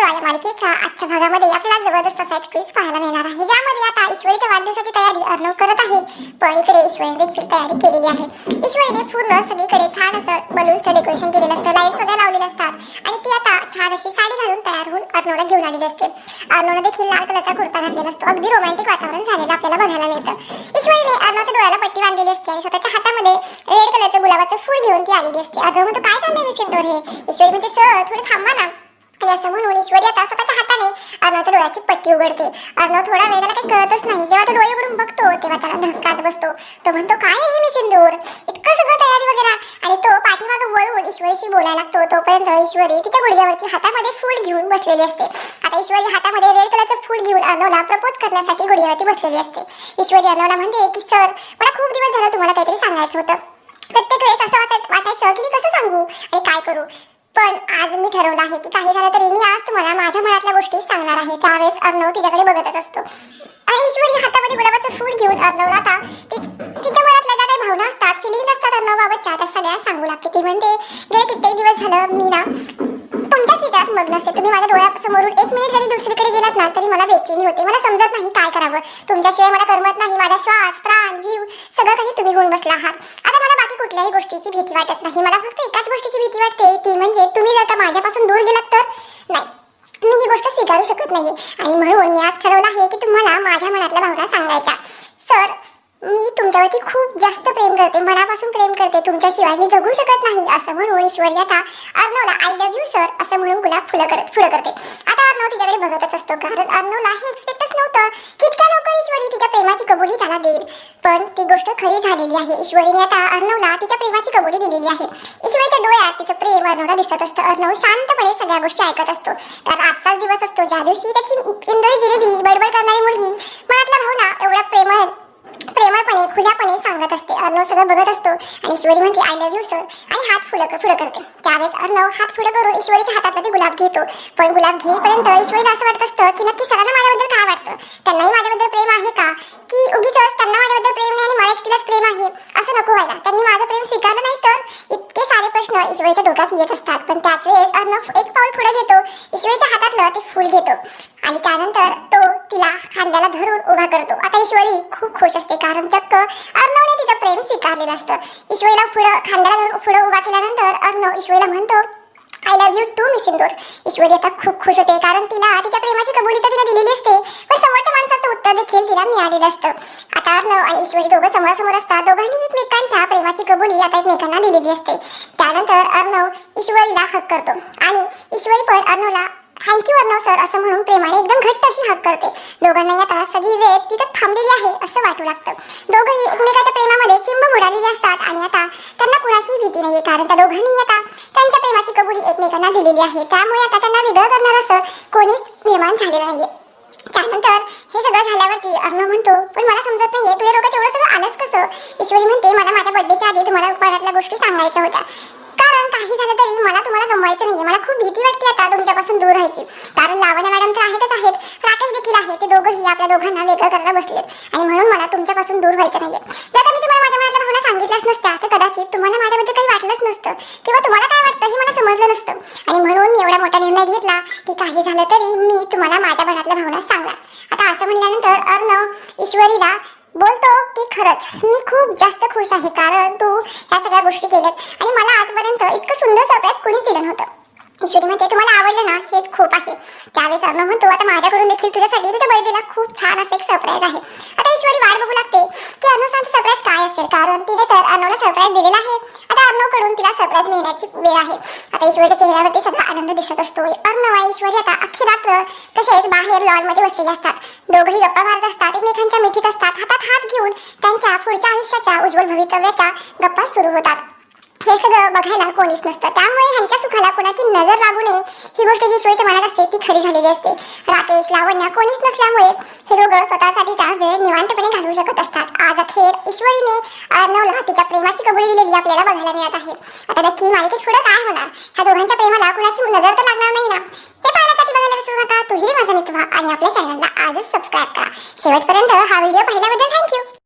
मित्र या मालिकेच्या आजच्या भागामध्ये आपल्याला जबरदस्त असा एक क्विज पाहायला मिळणार आहे. ज्यामध्ये आता ईश्वरीच्या वाढदिवसाची तयारी अर्णव करत आहे. पण इकडे ईश्वरीने देखील तयारी केलेली आहे. ईश्वरीने पूर्ण सगळीकडे छान असं बलून्सचं डेकोरेशन केलेलं असतं. लाईट्स वगैरे लावलेले असतात. आणि ती आता छान अशी साडी घालून तयार होऊन अर्णवला घेऊन आलेली असते. अर्णवने देखील लाल कलरचा कुर्ता घातलेला असतो. अगदी रोमॅन्टिक वातावरण झालेलं आपल्याला बघायला मिळतं. ईश्वरीने अर्णवच्या डोळ्याला पट्टी बांधलेली असते आणि स्वतःच्या हातामध्ये रेड कलरचं गुलाबाचं फूल घेऊन ती आलेली असते. अर्णव म्हणतो काय चाललंय मी सिद्धोर हे ईश्वरी म्हणजे सर थोडी थांबा ना. आणि असं म्हणून ईश्वरी आता स्वतःच्या हाताने अर्णवच्या डोळ्याची पट्टी उघडते. अर्णव थोडा वेळ त्याला काही कळतच नाही. जेव्हा तो डोळे उघडून बघतो तेव्हा त्याला धक्काच बसतो. तो म्हणतो काय आहे हे मी सिंदूर? इतकं सगळं तयारी वगैरे. आणि तो पाठीमागं वळून ईश्वरीशी बोलायला लागतो. तोपर्यंत ईश्वरी तिच्या गुडघ्यावरती हातामध्ये फूल घेऊन बसलेली असते. आता ईश्वरी हातामध्ये रेड कलरचं फूल घेऊन अर्णवला प्रपोज करण्यासाठी गुडघ्यावरती बसलेली असते. ईश्वरी अर्णवला म्हणते की सर मला खूप दिवस झालं तुम्हाला काहीतरी सांगायचं होतं. प्रत्येक वेळेस असं वाटत वाटायचं की मी कसं सांगू? आणि काय करू? पण आज मी ठरवलं आहे की काही झालं तरी मी आज तुम्हाला माझ्या मनातल्या गोष्टी सांगणार आहे. त्यावेळेस अर्णव तिच्याकडे बघतच असतो. आणि ईश्वरी हातामध्ये गुलाबाचं फूल घेऊन अर्णवला आता तिच्या मनातल्या ज्या काही भावना असतात फिलिंग असतात अर्णवबाबतच्या त्या सगळ्या सांगू लागते. ती म्हणते गेले कित्येक दिवस झालं मी ना मग्न तुम्ही माझ्या डोळ्यासमोरून एक मिनिट जरी दुसरीकडे गेलात ना तरी मला बेचैनी होते. मला समजत नाही काय करावं. तुमच्याशिवाय मला करमत नाही. माझा श्वास प्राण जीव सगळं काही तुम्ही होऊन बसला आहात. आता मला बाकी कुठल्याही गोष्टीची भीती वाटत नाही. मला फक्त एकाच गोष्टीची भीती वाटते. ती म्हणजे तुम्ही जर का माझ्यापासून दूर गेलात तर? नाही. मी ही गोष्ट स्वीकारू शकत नाही आणि म्हणून मी आज ठरवलं आहे की तुम्हाला माझ्या मनातल्या भावना सांगायच्या. मी तुमच्यावरती खूप जास्त प्रेम करते मनापासून प्रेम करते. तुमच्याशिवाय मी जगू शकत नाही असं म्हणून ईश्वरी आता अर्णवला आय लव्ह यू सर असं म्हणून गुलाब फुलं करत पुढं करते. आता अर्णव तिच्याकडे बघतच असतो कारण अर्णवला हे एक्सपेक्टच नव्हतं. की इतक्या लवकर ईश्वरी तिच्या प्रेमाची कबुली त्याला देईल? पण ती गोष्ट खरी झालेली आहे. ईश्वरीने आता अर्णवला तिच्या प्रेमाची कबुली दिलेली आहे. ईश्वरीच्या डोळ्यात तिचं प्रेम अर्णवला दिसत असतं. अर्णव शांतपणे सगळ्या गोष्टी ऐकत असतो. तर आजचाच दिवस असतो. ज्या दिवशी त्याची इंदोरी जिलेबी बडबड करणारी मुलगी मनातल्या भावना एवढ्या प्रेमळ प्रेमळपणे खुल्यापणे सांगत असते. अर्णव सगळं बघत असतो आणि ईश्वरी म्हणते आय लव्ह यू सर आणि हात फुलं पुढं करते. त्यावेळेस अर्णव हात पुढं करून ईश्वरीच्या हातातला गुलाब घेतो. पण गुलाब घेईपर्यंत ईश्वरीला असं वाटत असतं की नक्की सरांना माझ्याबद्दल काय वाटतं? त्यांनाही माझ्याबद्दल प्रेम आहे का? की उगीच त्यांना माझ्याबद्दल प्रेम नाही आणि मला एकटीलाच प्रेम आहे? असं नको व्हायला. त्यांनी माझं प्रेम स्वीकारलं नाही तर इतके सारे प्रश्न ईश्वरीच्या डोक्यात येत असतात. पण त्याच वेळेस अर्णव एक पाऊल पुढे घेतो. ईश्वरीच्या हातातलं ते फूल घेतो. आणि त्यानंतर तो तिला खांद्याला धरून उभा करतो. आता ईश्वरी खूप खुश असते कारण चक्क अर्णवने तिचं प्रेम स्वीकारलेलं असतं. ईश्वरीला पुढं खांद्याला धरून पुढं उभा केल्यानंतर अर्णव ईश्वरीला म्हणतो I love you too Miss Indore Ishwari आता खूप खुश होते कारण तिला तिच्या प्रेमाची कबुली तर तिने दिलेली असते पण समोरच्या माणसाचं उत्तर देखील तिला मिळालेलं असतं. आता अर्णव आणि ईश्वरी दोघं समोरासमोर असतात. दोघांनी एकमेकांच्या प्रेमाची कबुली आता एकमेकांना दिलेली असते. त्यानंतर अर्णव ईश्वरीला हक करतो. आणि ईश्वरी पण अर्णवला थँक्यू अर्णव सर असं म्हणून प्रेमाने एकदम घट्ट अशी हक करते. दोघांना आता सगळी वेळ तिथं थांबलेली आहे असं वाटू लागतं. दोघंही एकमेकाच्या प्रेमामध्ये चिंब बुडालेले असतात आणि आता त्यांना कुणाशी भीती नाही कारण त्या दोघांनी आता त्यांच्या प्रेमाची कबुली एकमेकांना दिलेली आहे. त्यामुळे आता त्यांना वेगळं करणार असं कोणीच निर्माण झालेलं नाहीये. त्यानंतर हे सगळं झाल्यावरती अर्णव म्हणतो पण मला समजत नाहीये तुझ्या डोक्यात एवढं सगळं आलंच कसं? ईश्वरी म्हणते मला माझ्या बर्थडेच्या आधी तुम्हाला मनातल्या गोष्टी सांगायच्या होत्या. कारण काही झालं तरी मला तुम्हाला गमवायचं नाहीये. मला खूप भीती वाटते आता तुमच्यापासून दूर राहायची. कारण लावण्या मॅडम तर आहेतच आहेत. राकेश देखील आहे. ते दोघंही आपल्या दोघांना वेगळं करायला बसलेत. आणि म्हणून मला तुमच्यापासून दूर व्हायचं नाहीये. जर मी तुम्हाला माझ्या मनातल्या भावना सांगितल्याच नसत्या तर कदाचित तुम्हाला माझ्याबद्दल काही वाटलंच नसतं. किंवा तुम्हाला काय वाटतं हे मला समजलं नसतं. आणि म्हणून मी एवढा मोठा निर्णय घेतला की काही झालं तरी मी तुम्हाला माझ्या मनातल्या भावना सांगणार. आता असं म्हणल्यानंतर अर्णव ईश्वरीला बोलतो की खरंच मी खूप जास्त खुश आहे कारण तू ह्या सगळ्या गोष्टी केल्यात. आणि मला आजपर्यंत इतकं सुंदर सरप्राईज कोणीच दिलं नव्हतं. ईश्वरी म्हणते तुम्हाला आवडलं ना? हेच खूप आहे. त्यावेळेस अर्णव म्हणतो आता माझ्याकडून देखील तुझ्यासाठी तुझ्या बर्थडेला खूप छान असं एक सरप्राईज आहे. आता ईश्वरी वाट बघू लागते की अर्णवचा सरप्राईज काय असेल? कारण तिने तर अर्णवला सरप्राईज दिलेला आहे. अर्णवकडून तिला सरप्राईज मिळण्याची वेळ आहे. आता ईश्वरच्या चेहऱ्यावरती सगळा आनंद दिसत असतो अर्णव आणि ईश्वरी आता अख्खी रात्र तसेच बाहेर लॉनमध्ये बसलेले असतात. दोघंही गप्पा मारत असतात एकमेकांच्या मिठीत असतात हातात हात घेऊन त्यांच्या पुढच्या आयुष्याच्या उज्ज्वल भवितव्याच्या गप्पा सुरू होतात. हे सगळं बघायला कोणीच नसतं. त्यामुळे ह्यांच्या सुखाला कोणाची नजर लागू नये. ही गोष्ट जी ईश्वरीच्या मनात असते ती खरी झालेली असते. राकेश लावण्या कोणीच नसल्यामुळे हे दोघं स्वतःसाठीचा वेळ निवांतपणे घालवू शकत असतात. आज अखेर ईश्वरीने अर्णवला तिच्या प्रेमाची कबुली दिलेली आपल्याला बघायला मिळत आहे. आता नक्की मालिकेत पुढे काय होणार? ह्या दोघांच्या प्रेमाला कोणाची नजर तर लागणार नाही ना? हे पाहण्यासाठी बघायला विसरू नका. तुझी माझा मित्र आणि आपल्या चॅनलला आजच सबस्क्राईब करा. शेवटपर्यंत हा व्हिडिओ पाहिल्याबद्दल थँक्यू